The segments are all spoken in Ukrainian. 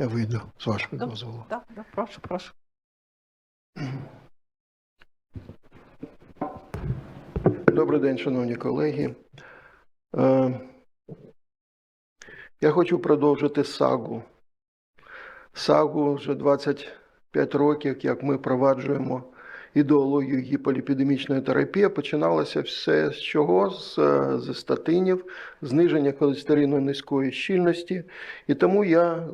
Я вийду з вашого Да. дозволу. Да, да, прошу, прошу. Добрий день, шановні колеги. Е, Я хочу продовжити сагу. Сагу вже 25 років, як ми впроваджуємо ідеологію гіполіпідемічної терапії. Починалося все з чого? З, е, з статинів, зниження холестерину низької щільності. І тому я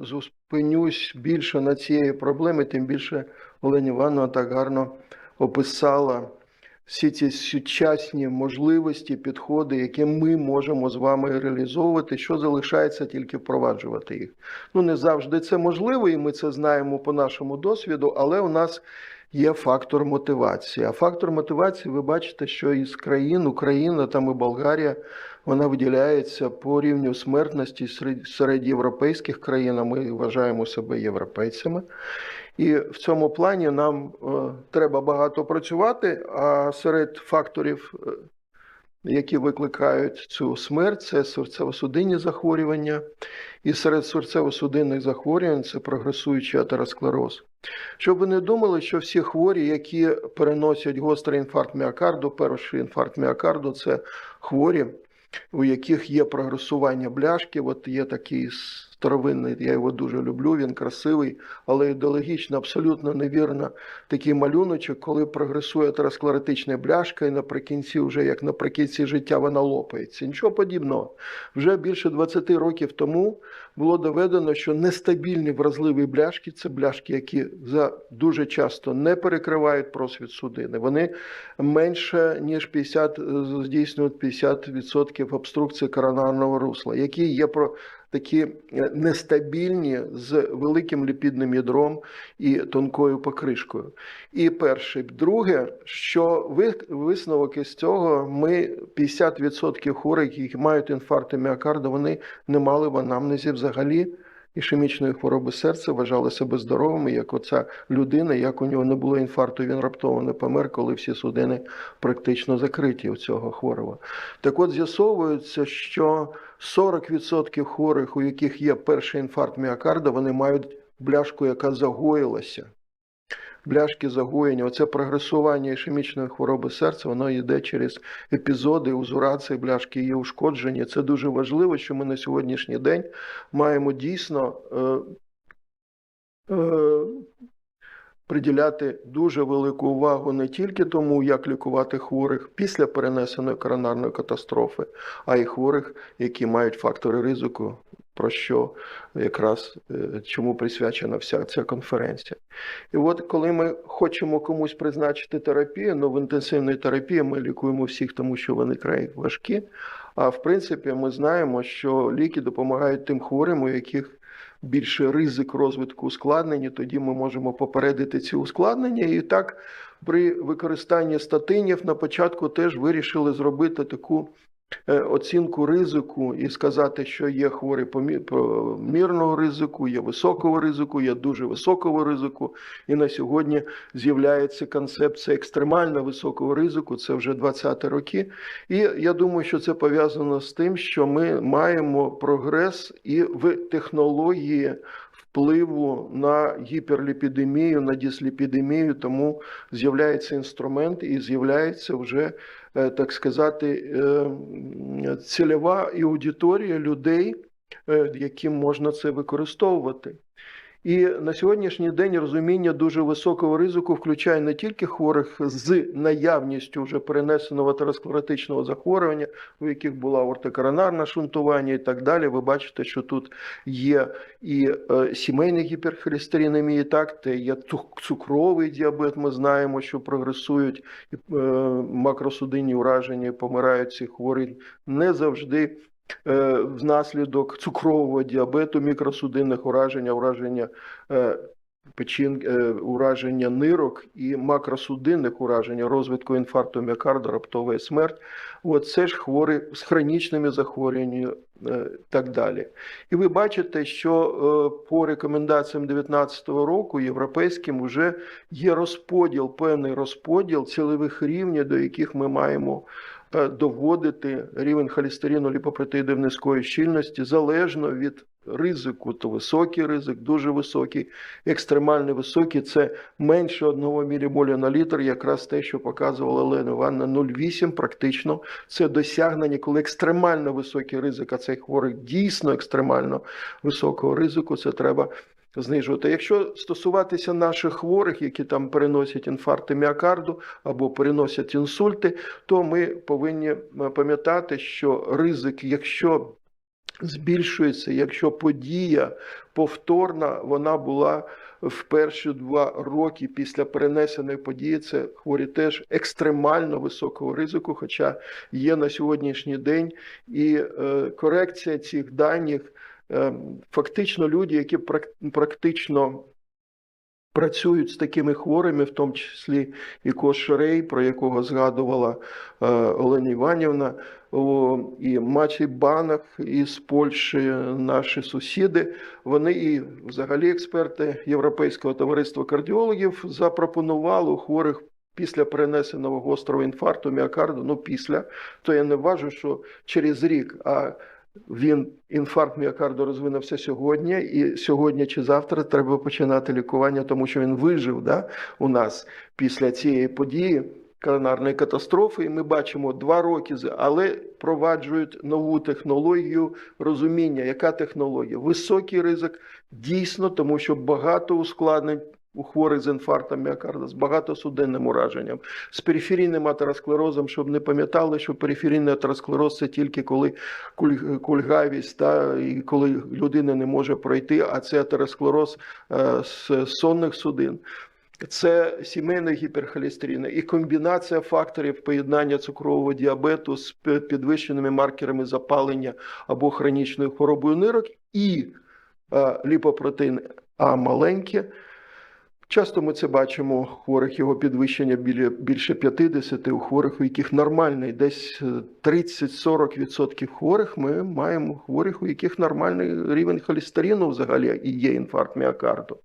зупинюсь більше на цієї проблеми, тим більше Олені Івановна так гарно описала всі ці сучасні можливості, підходи, які ми можемо з вами реалізовувати, що залишається тільки впроваджувати їх. Ну не завжди це можливо, і ми це знаємо по нашому досвіду, але у нас є фактор мотивації. А фактор мотивації, ви бачите, що із країн, Україна там і Болгарія, вона виділяється по рівню смертності серед, європейських країн. а Ми вважаємо себе європейцями. І в цьому плані нам е, треба багато працювати. А серед факторів, е, які викликають цю смерть, це серцево-судинні захворювання, і серед серцево-судинних захворювань це прогресуючий атеросклероз. Щоб ви не думали, що всі хворі, які переносять гострий інфаркт міокарду, перший інфаркт міокарду це хворі, у яких є прогресування бляшки. От є такий старовинний, я його дуже люблю, він красивий, але ідеологічно абсолютно невірно такий малюночок, коли прогресує атеросклеротична бляшка, і наприкінці, вже як наприкінці життя, вона лопається. Нічого подібного. Вже більше 20 років тому було доведено, що нестабільні вразливі бляшки це бляшки, які за дуже часто не перекривають просвіт судини. Вони менше ніж 50, е, здійснюють 50% обструкції коронарного русла, які є про такі е, нестабільні з великим ліпідним ядром і тонкою покришкою. І перше, друге, що ви- висновок із цього, ми 50% хворих, які мають інфаркти міокарда, вони не мали в анамнезі взагалі ішемічної хвороби серця, вважали себе здоровими, як оця людина, як у нього не було інфаркту, він раптово не помер, коли всі судини практично закриті у цього хворого. Так от з'ясовується, що 40% хворих, у яких є перший інфаркт міокарда, вони мають бляшку, яка загоїлася. Бляшки загоєння, оце прогресування ішемічної хвороби серця, воно йде через епізоди узурації бляшки її ушкодження. Це дуже важливо, що ми на сьогоднішній день маємо дійсно е, е, приділяти дуже велику увагу не тільки тому, як лікувати хворих після перенесеної коронарної катастрофи, а й хворих, які мають фактори ризику, про що якраз е, чому присвячена вся ця конференція. І от коли ми хочемо комусь призначити терапію, ну в інтенсивній терапії ми лікуємо всіх, тому що вони край важкі. А в принципі, ми знаємо, що ліки допомагають тим хворим, у яких більше ризик розвитку ускладнення, тоді ми можемо попередити ці ускладнення. І так, при використанні статинів на початку теж вирішили зробити таку оцінку ризику і сказати, що є помі- помірного ризику, є високого ризику, є дуже високого ризику. І на сьогодні з'являється концепція екстремально високого ризику, це вже 20-ті роки. І я думаю, що це пов'язано з тим, що ми маємо прогрес і в технології впливу на гіперліпідемію, на дисліпідемію, тому з'являється інструмент і з'являється вже, е, так сказати, е, цільова і аудиторія людей, е, яким можна це використовувати. І на сьогоднішній день розуміння дуже високого ризику включає не тільки хворих з наявністю вже перенесеного атеросклеротичного захворювання, у яких була ортокоронарне шунтування і так далі. Ви бачите, що тут є і е, сімейні гіперхолестеринемії, так, те є цукровий діабет. Ми знаємо, що прогресують е, макросудинні ураження, і помирають ці хворі не завжди внаслідок цукрового діабету, мікросудинних ураження, ураження е, печин, е, ураження нирок і макросудинних ураження, розвитку інфаркту міокарда, раптова смерть. От це ж хворі з хронічними захворюваннями е, так далі. І ви бачите, що е, по рекомендаціям 2019 року європейським вже є розподіл, певний розподіл цільових рівнів, до яких ми маємо е, доводити рівень холестерину ліпопротеїдів низької щільності залежно від ризику, то високий ризик, дуже високий, екстремально високий. Це менше 1 мілімоля на літр, якраз те, що показувала Олена Івановна, 0,8 практично. Це досягнення, коли екстремально високий ризик, а цей хворих дійсно екстремально високого ризику, це треба знижувати. Якщо стосуватися наших хворих, які там переносять інфаркти міокарду або переносять інсульти, то ми повинні е, пам'ятати, що ризик, якщо збільшується, якщо подія повторна, вона була в перші два роки після перенесеної події. Це хворі теж екстремально високого ризику, хоча є на сьогоднішній день і е, корекція цих даних. Е, Фактично, люди, які прак- практично працюють з такими хворими, в тому числі і Кошерей, про якого згадувала е, Олена Іванівна, і Матій Банах із Польщі, наші сусіди. Вони і взагалі експерти Європейського товариства кардіологів запропонували у хворих. Після перенесеного гострого інфаркту міокарду, ну після, то я не вважаю, що через рік, а він інфаркт міокарду розвинувся сьогодні, і сьогодні чи завтра треба починати лікування, тому що він вижив да, у нас після цієї події. Коронарної катастрофи, і ми бачимо два роки, але впроваджують нову технологію розуміння, яка технологія. Високий ризик дійсно, тому що багато ускладнень у хворих з інфарктом міокарда, з багатосудинним ураженням, з периферійним атеросклерозом, щоб не пам'ятали, що периферійний атеросклероз це тільки коли куль- кульгавість, та, і коли людина не може пройти, а це атеросклероз е, з сонних судин. Це сімейний гіперхолестерин і комбінація факторів поєднання цукрового діабету з підвищеними маркерами запалення або хронічною хворобою нирок і е, ліпопротеїн А маленькі. Часто ми це бачимо у хворих його підвищення біля більше 50, у хворих, у яких нормальний, десь е, 30-40% хворих ми маємо хворих, у яких нормальний рівень холестерину взагалі і є інфаркт міокарду.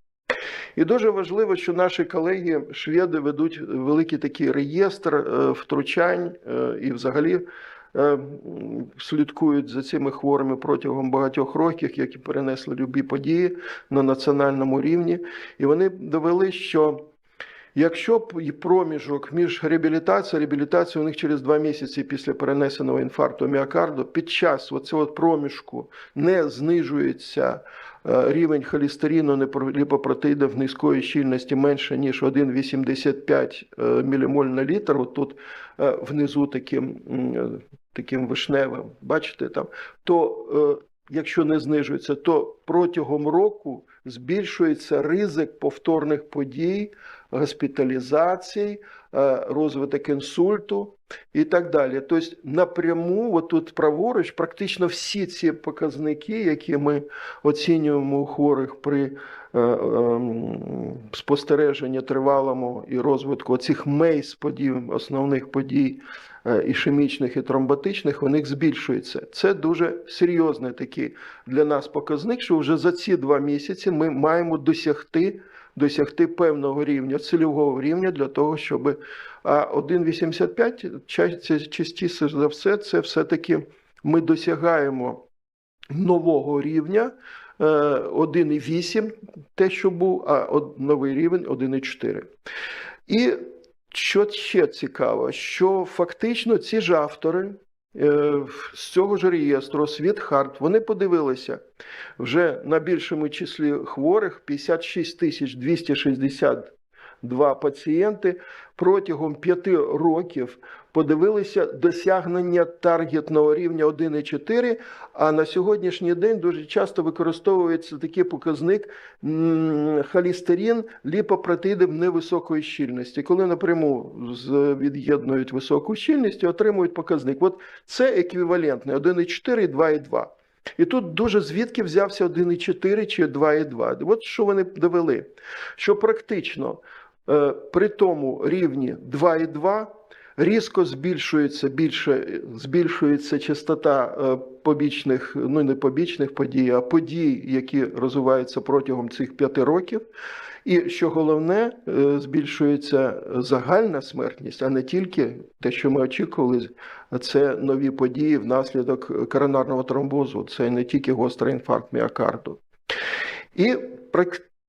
І дуже важливо, що наші колеги шведи ведуть великий такий реєстр е, втручань е, і взагалі е, слідкують за цими хворими протягом багатьох років, які перенесли любі події на національному рівні. І вони довели, що Якщо б проміжок між реабілітацією, реабілітація у них через два місяці після перенесеного інфаркту міокарду, під час оцього проміжку не знижується е, рівень холестерину ліпопротеїдів низької щільності менше, ніж 1,85 е, мілімоль на літр, от тут е, внизу таким, таким вишневим, бачите там, то якщо не знижується, то протягом року збільшується ризик повторних подій, госпіталізацій, е, розвиток інсульту і так далі. Тобто напряму, отут праворуч, практично всі ці показники, які ми оцінюємо у хворих при е, ем, спостереженні тривалому і розвитку цих мейс подій, основних подій е, ішемічних і тромботичних, у них збільшується. Це дуже серйозний такий для нас показник, що вже за ці два місяці ми маємо досягти досягти певного рівня, цільового рівня для того, щоб а 1,85 частіше за все, це все-таки ми досягаємо нового рівня е, 1,8, те, що був, а новий рівень 1,4. І що ще цікаво, що фактично ці ж автори. Е, з цього ж реєстру Світхарт вони подивилися вже на більшому числі хворих 56 260 два пацієнти протягом п'яти років подивилися досягнення таргетного рівня 1,4, а на сьогоднішній день дуже часто використовується такий показник холістерин ліпопротеїдів невисокої щільності. Коли напряму від'єднують високу щільність отримують показник. От це еквівалентне 1,4 і 2,2. І тут дуже звідки взявся 1,4 чи 2,2. От що вони довели? Що практично при тому рівні 2,2 Різко збільшується більше збільшується частота е, побічних, ну не побічних подій, а подій, які розвиваються протягом цих п'яти років. І що головне, е, збільшується загальна смертність, а не тільки те, що ми очікували, це нові події внаслідок коронарного тромбозу, це не тільки гострий інфаркт міокарду. І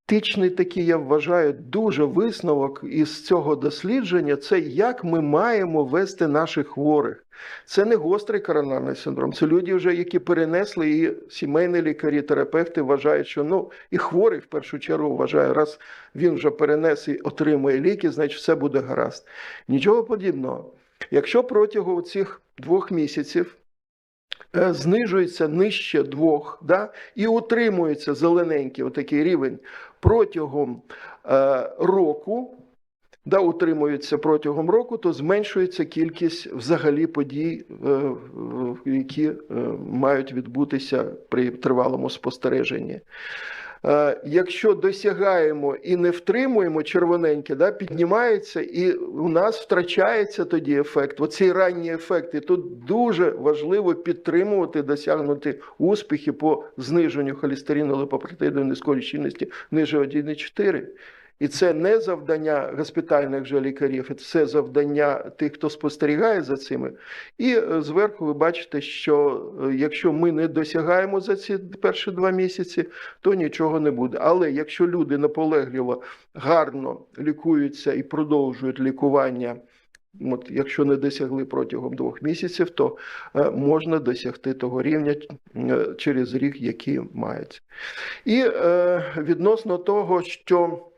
практичний такий, я вважаю, дуже висновок із цього дослідження це як ми маємо вести наших хворих. Це не гострий коронарний синдром. Це люди, вже, які перенесли, і сімейні лікарі, терапевти вважають, що ну і хворий в першу чергу вважає, раз він вже перенес і отримує ліки, значить все буде гаразд. Нічого подібного. Якщо протягом цих двох місяців е, знижується нижче двох, да, і утримується зелененький отакий рівень протягом е, року, да, утримуються протягом року, то зменшується кількість взагалі подій, е, які е, мають відбутися при тривалому спостереженні. Е, Якщо досягаємо і не втримуємо червоненьке, да, піднімається, і у нас втрачається тоді ефект. Оцей ранній ефект. І тут дуже важливо підтримувати, досягнути успіхи по зниженню холестерину липопротеїду низької щільності ниже 1,4. І це не завдання госпітальних же лікарів, це завдання тих, хто спостерігає за цими. І е, зверху ви бачите, що е, якщо ми не досягаємо за ці перші два місяці, то нічого не буде. Але якщо люди наполегливо гарно лікуються і продовжують лікування. От, якщо не досягли протягом двох місяців, то е, можна досягти того рівня через рік, який мається. І е, відносно того, що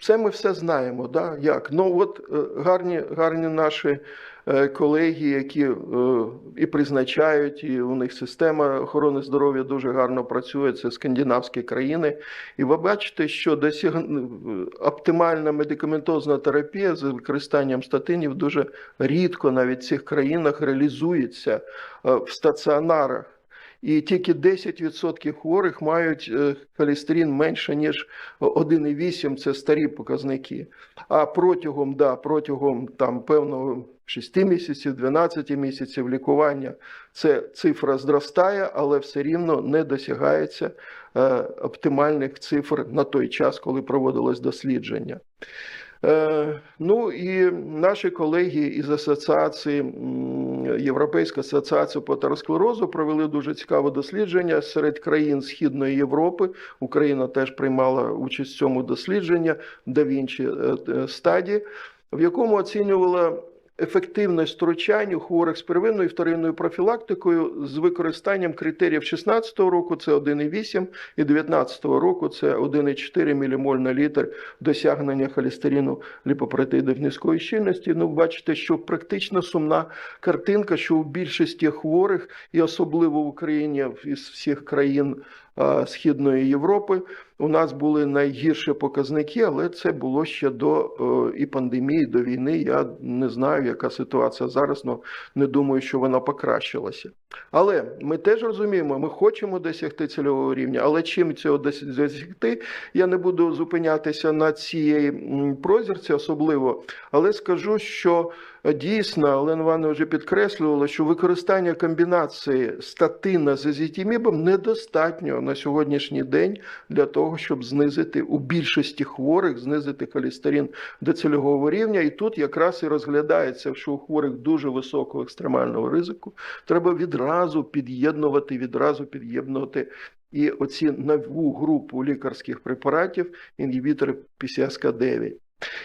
це ми все знаємо, да? як? Ну от е, гарні, гарні наші е, колеги, які е, і призначають, і у них система охорони здоров'я дуже гарно працює. Це скандинавські країни. І ви бачите, що досяг... оптимальна медикаментозна терапія з використанням статинів дуже рідко навіть в цих країнах реалізується е, в стаціонарах. І тільки 10% хворих мають е, холестерин менше, ніж 1,8 це старі показники. А протягом, да, протягом там, певного 6 місяців, 12 місяців лікування ця цифра зростає, але все рівно не досягається е, оптимальних цифр на той час, коли проводилось дослідження. Е, Ну і наші колеги із асоціації Європейська асоціація по атеросклерозу провели дуже цікаве дослідження серед країн Східної Європи. Україна теж приймала участь в цьому дослідженні де Вінчі е, е, стадії, в якому оцінювала ефективність втручань у хворих з первинною і вторинною профілактикою з використанням критеріїв 16 року це 1,8 і 19 року це 1,4 мілімоль на літр досягнення холестерину ліпопротеїдів низької щільності. Ну, бачите, що практично сумна картинка, що у більшості хворих, і особливо в Україні із всіх країн Східної Європи, у нас були найгірші показники, але це було ще до е, і пандемії, до війни. Я не знаю, яка ситуація зараз, але не думаю, що вона покращилася. Але ми теж розуміємо, ми хочемо досягти цільового рівня, але чим цього дос- досягти, я не буду зупинятися на цієї прозірці особливо, але скажу, що е, дійсно Олена Івановна вже підкреслювала, що використання комбінації статина з азітімібом недостатньо на сьогоднішній день для того, щоб знизити у більшості хворих, знизити холестерин до цільового рівня. І тут якраз і розглядається, що у хворих дуже високого екстремального ризику треба відразу під'єднувати, відразу під'єднувати і оці нову групу лікарських препаратів, інгібітори PCSK9.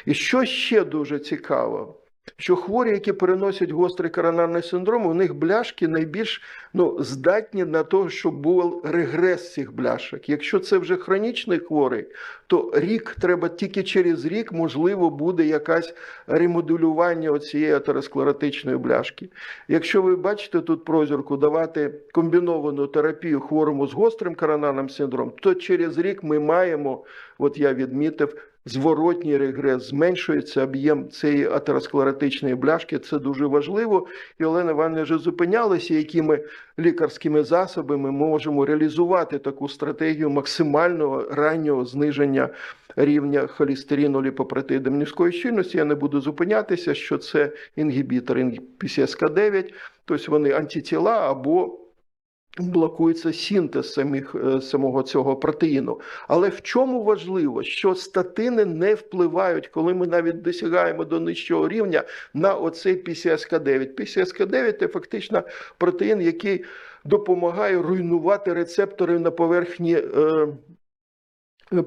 І що ще дуже цікаво, що хворі, які переносять гострий коронарний синдром, у них бляшки найбільш ну, здатні на те, щоб був регрес цих бляшок. Якщо це вже хронічний хворий, то рік треба тільки через рік, можливо, буде якась ремодулювання оцієї атеросклеротичної бляшки. Якщо ви бачите тут прозірку давати комбіновану терапію хворому з гострим коронарним синдромом, то через рік ми маємо, от я відмітив, зворотній регрес, зменшується об'єм цієї атеросклеротичної бляшки. Це дуже важливо. І Олена Івановна вже зупинялася, якими лікарськими засобами ми можемо реалізувати таку стратегію максимального раннього зниження рівня холестерину ліпопротеїдом низької щільності. Я не буду зупинятися, що це інгібітор PCSK9, тобто вони антитіла або блокується синтез самих, е, самого цього протеїну. Але в чому важливо, що статини не впливають, коли ми навіть досягаємо до нижчого рівня на оцей PCSK9. PCSK9 – це фактично протеїн, який допомагає руйнувати рецептори на поверхні. Е,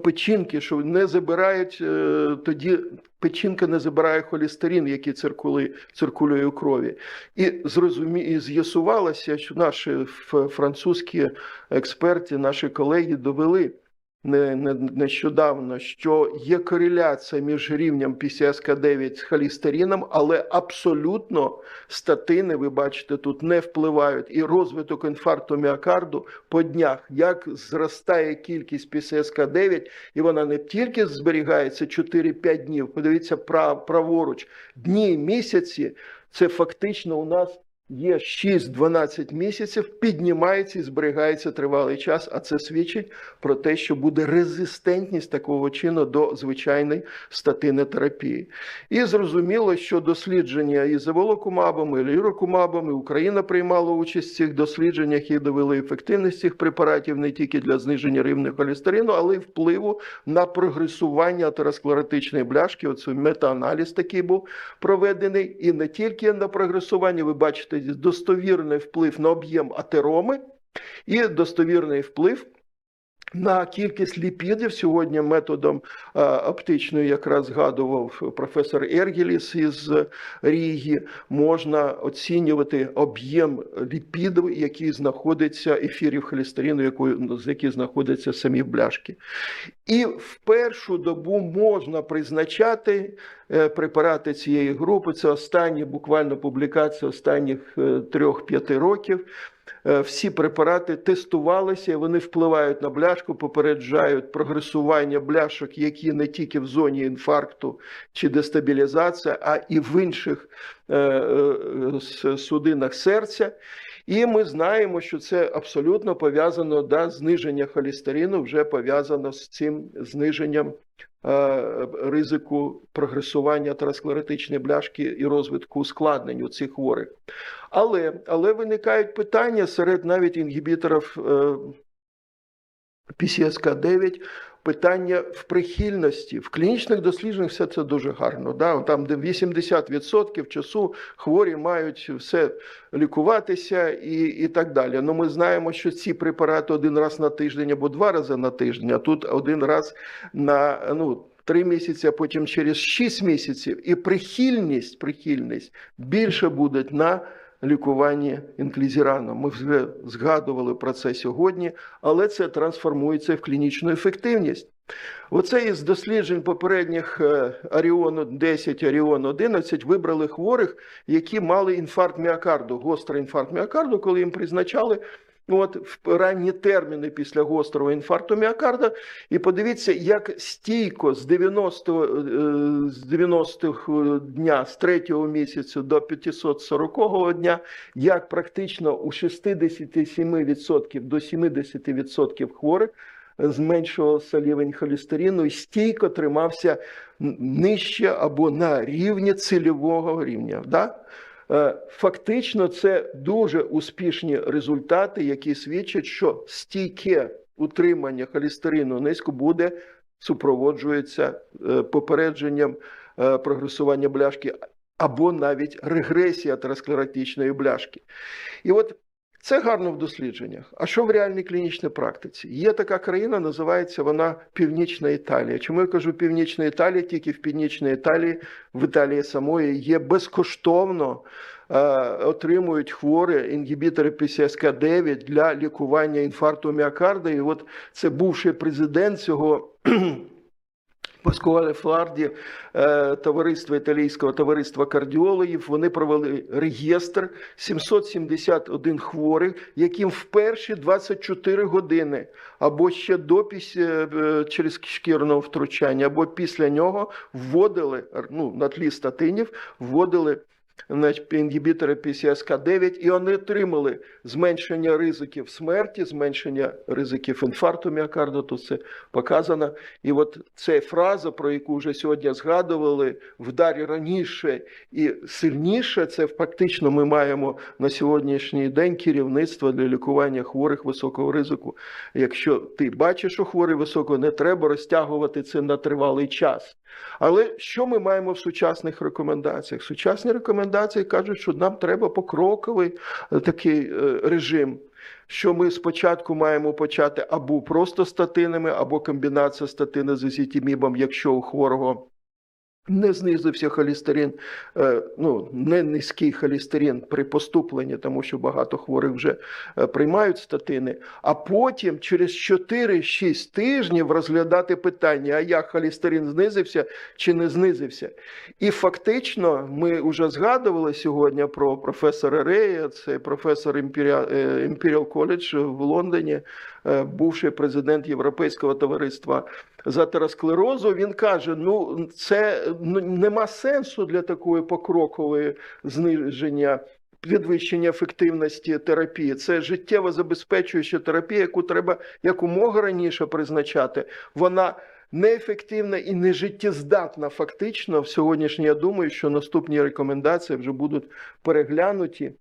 Печінки, що не забирають е, тоді печінка не забирає холестерин, який циркулює, циркулює у крові. І зрозумі, і з'ясувалося, що наші французькі експерти, наші колеги довели нещодавно, що є кореляція між рівнем PCSK9 з холестерином, але абсолютно статини, ви бачите, тут не впливають. І розвиток інфаркту міокарду по днях, як зростає кількість PCSK9, і вона не тільки зберігається 4-5 днів, подивіться прав, праворуч, дні, місяці, це фактично у нас є 6-12 місяців, піднімається і зберігається тривалий час, а це свідчить про те, що буде резистентність такого чину до звичайної статинотерапії. І зрозуміло, що дослідження і з еволокумабом, і лірокумабом, і Україна приймала участь в цих дослідженнях і довели ефективність цих препаратів не тільки для зниження рівня холестерину, але й впливу на прогресування атеросклеротичної бляшки. Оце метааналіз такий був проведений. І не тільки на прогресування, ви бачите, достовірний вплив на об'єм атероми і достовірний вплив. На кількість ліпідів сьогодні методом е, оптичної, якраз згадував професор Ергеліс із Ріги, можна оцінювати об'єм ліпідів, які знаходяться ефірів холестерину, які знаходяться самі бляшки. І в першу добу можна призначати препарати цієї групи. Це останні буквально публікації останніх е, 3-5 років. Е, Всі препарати тестувалися, і вони впливають на бляшку, попереджають прогресування бляшок, які не тільки в зоні інфаркту чи дестабілізація, а і в інших е, е, судинах серця. І ми знаємо, що це абсолютно пов'язано да, зниження холестерину, вже пов'язано з цим зниженням е, ризику прогресування атеросклеротичної бляшки і розвитку ускладнень у цих хворих. Але, але виникають питання серед навіть інгібіторів е, PCSK9, питання в прихильності. В клінічних дослідженнях все це дуже гарно. Да? Там, де 80% часу хворі мають все лікуватися і, і так далі. Ну ми знаємо, що ці препарати один раз на тиждень або два рази на тиждень, а тут один раз на ну. Три місяці, а потім через шість місяців, і прихильність, прихильність більше буде на лікуванні інклізіраном. Ми вже згадували про це сьогодні, але це трансформується в клінічну ефективність. Оце із досліджень попередніх Аріон 10, Аріон 11 вибрали хворих, які мали інфаркт міокарду, гострий інфаркт міокарду, коли їм призначали. От в ранні терміни після гострого інфаркту міокарда, і подивіться, як стійко з 90 е, з 90-го дня, з 3-го місяця до 540-го дня, як практично у 67% до 70% хворих зменшувався рівень холестерину і стійко тримався нижче або на рівні цільового рівня. Да? Е, Фактично, це дуже успішні результати, які свідчать, що стійке утримання холестерину низько буде супроводжується е, попередженням е, прогресування бляшки або навіть регресія атеросклеротичної бляшки. І от це гарно в дослідженнях. А що в реальній клінічній практиці? Є така країна, називається вона Північна Італія. Чому я кажу Північна Італія? Тільки в Північній Італії, в Італії самої є безкоштовно е, отримують хворі інгібітори PCSK9 для лікування інфаркту міокарда. І от це бувший президент цього Паскуале Фларді, е, товариство італійського товариства кардіологів, вони провели реєстр 771 хворих, яким в перші 24 години або ще до після е, через шкірного втручання, або після нього вводили ну, на тлі статинів, вводили значить, інгібітори PCSK9, і вони отримали зменшення ризиків смерті, зменшення ризиків інфаркту міокарду, тут це показано. І от ця фраза, про яку вже сьогодні згадували, вдарі раніше і сильніше, це фактично ми маємо на сьогоднішній день керівництво для лікування хворих високого ризику. Якщо ти бачиш, що хворий високого, не треба розтягувати це на тривалий час. Але що ми маємо в сучасних рекомендаціях? Сучасні рекомендації кажуть, що нам треба покроковий е, такий е, режим. Що ми спочатку маємо почати або просто статинами, або комбінація статини з езітімібом, якщо у хворого не знизився холестерин, е, ну не низький холестерин при поступленні, тому що багато хворих вже е, приймають статини. А потім через 4-6 тижнів розглядати питання: а як холестерин знизився чи не знизився. І фактично, ми вже згадували сьогодні про професора Рея, це професор Imperial е, College в Лондоні, бувший президент Європейського товариства з атеросклерозу. Він каже: ну це ну, нема сенсу для такої покрокової зниження. Підвищення ефективності терапії це життєво забезпечуюча терапія, яку треба якомога раніше призначати. Вона неефективна і не життєздатна. Фактично, в сьогоднішній я думаю, що наступні рекомендації вже будуть переглянуті.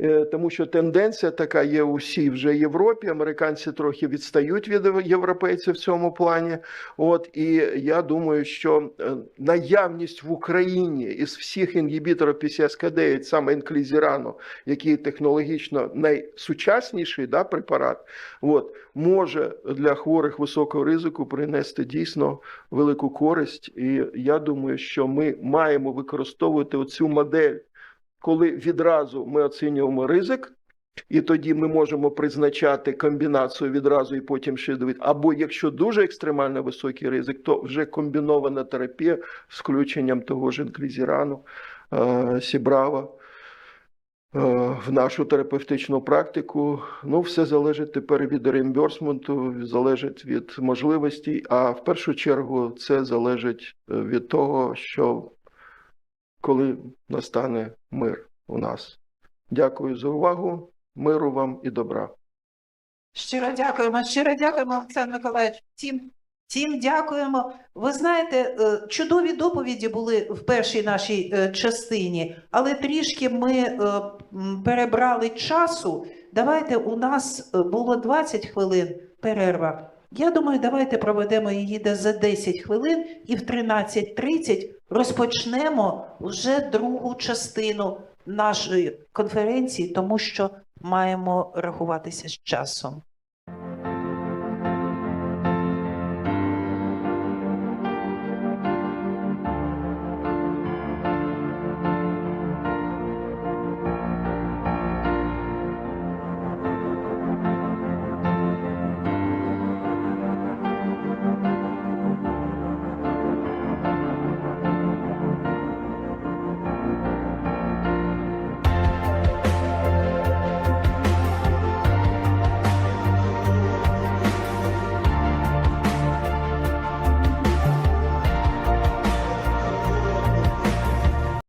Е, Тому що тенденція така є у всій вже Європі. Американці трохи відстають від європейців в цьому плані. От і я думаю, що е, наявність в Україні із всіх інгібіторів PCSK9, саме інклізірану, який технологічно найсучасніший да, препарат, от, може для хворих високого ризику принести дійсно велику користь. І я думаю, що ми маємо використовувати оцю модель коли відразу ми оцінюємо ризик, і тоді ми можемо призначати комбінацію відразу і потім ще дивити. Або якщо дуже екстремально високий ризик, то вже комбінована терапія з включенням того ж інклізірану, е, сібрава. е, В нашу терапевтичну практику ну все залежить тепер від реімберсменту, залежить від можливостей. А в першу чергу це залежить е, від того, що коли настане мир у нас. Дякую за увагу, миру вам і добра. Щиро дякуємо, щиро дякуємо, Олександр Миколаївич. Всім, всім дякуємо. Ви знаєте, е, чудові доповіді були в першій нашій е, частині, але трішки ми е, перебрали часу. Давайте у нас було 20 хвилин перерва. Я думаю, давайте проведемо її за 10 хвилин і в 13.30 розпочнемо вже другу частину нашої конференції, тому що маємо рахуватися з часом.